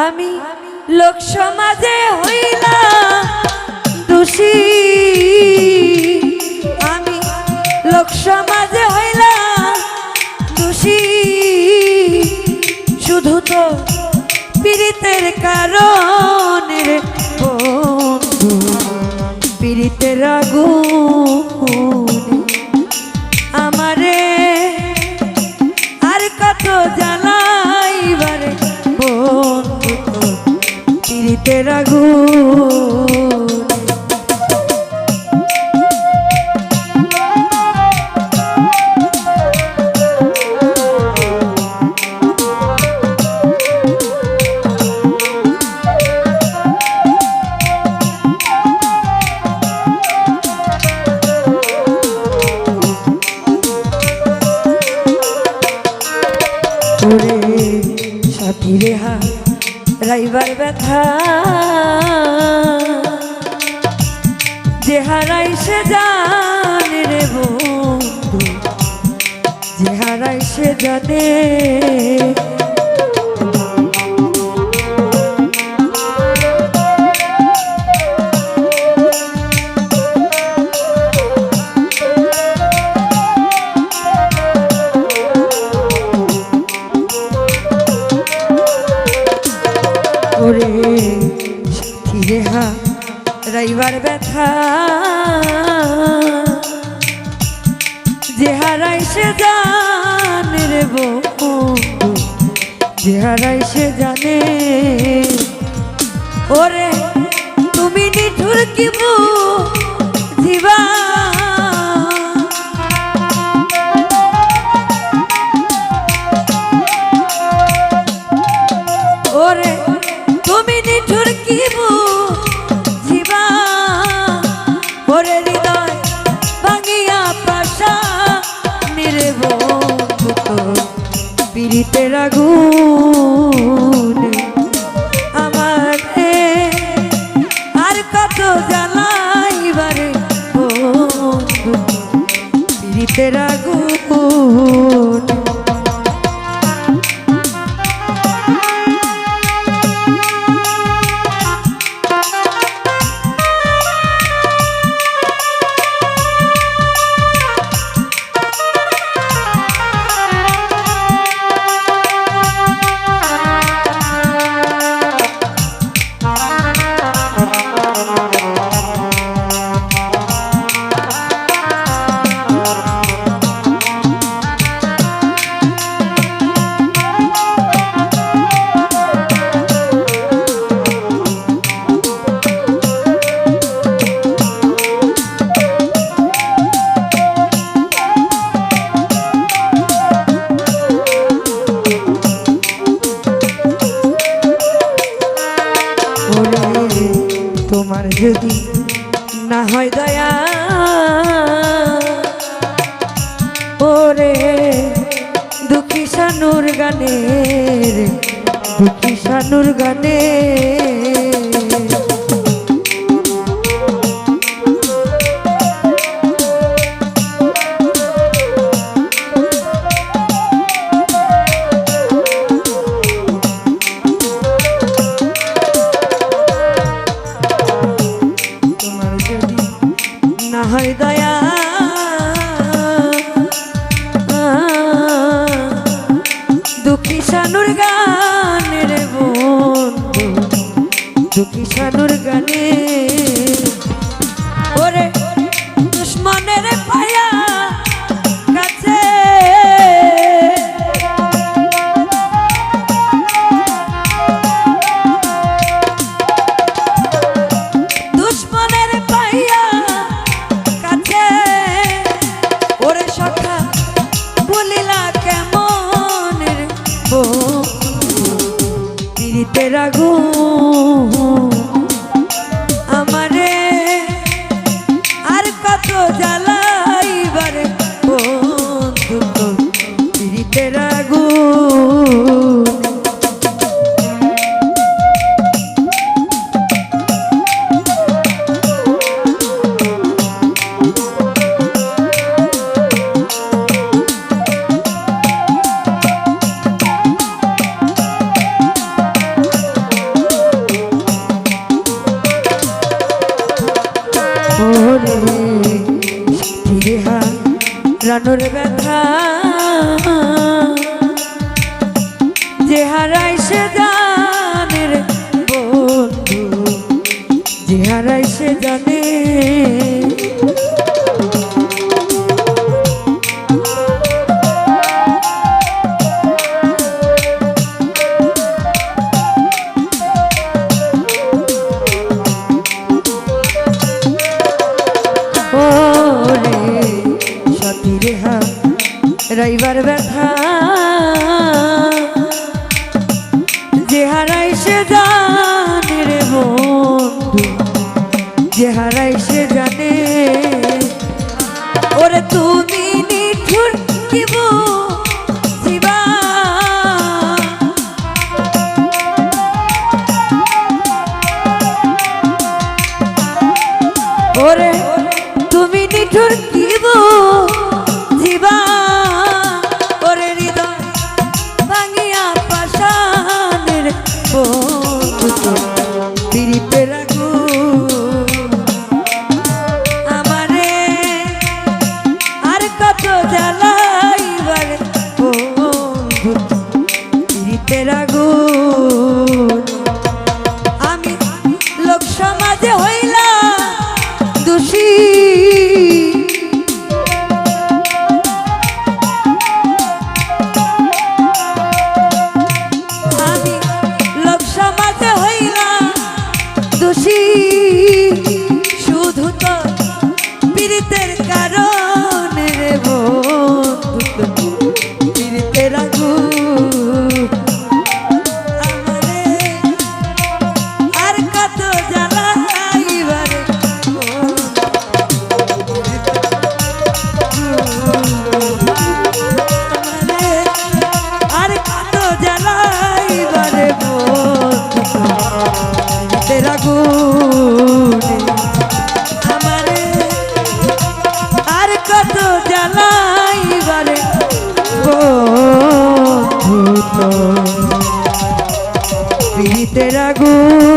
আমি লোক সমাজে হইলাম দোষী। আমি লোক সমাজে হইলাম দোষী। শুধু তো পীড়িতের কারণে পীড়িতের আগুন। আমারে আর কত জ্বালাইবারে পীড়িতের আগুন সাথী রেহা রাইবার ব্যথা। যে হারাই সে জানে রে বন্ধু যে হারাই সে জানে। ব্যথা যে হারাই সে জানে রে বন্ধু যে জানে। ওরে তুমি নিঠুর কি জীবা পীড়িতের যদি না হয় দয়া। ওরে দুঃখী সানুর গানের দুঃখী সানুর গানে দুঃখী সানুর গানে। ওরে দুশ্মনের পায়া আগুন পাথর ব্যথা। যে হারাই সে জানের বন্ধু যে হারাই সে জানের সে জানে রে বন্ধু যে হারাই সে জানে ওরে তুমি নিঠুর কি বল আগুন আগুন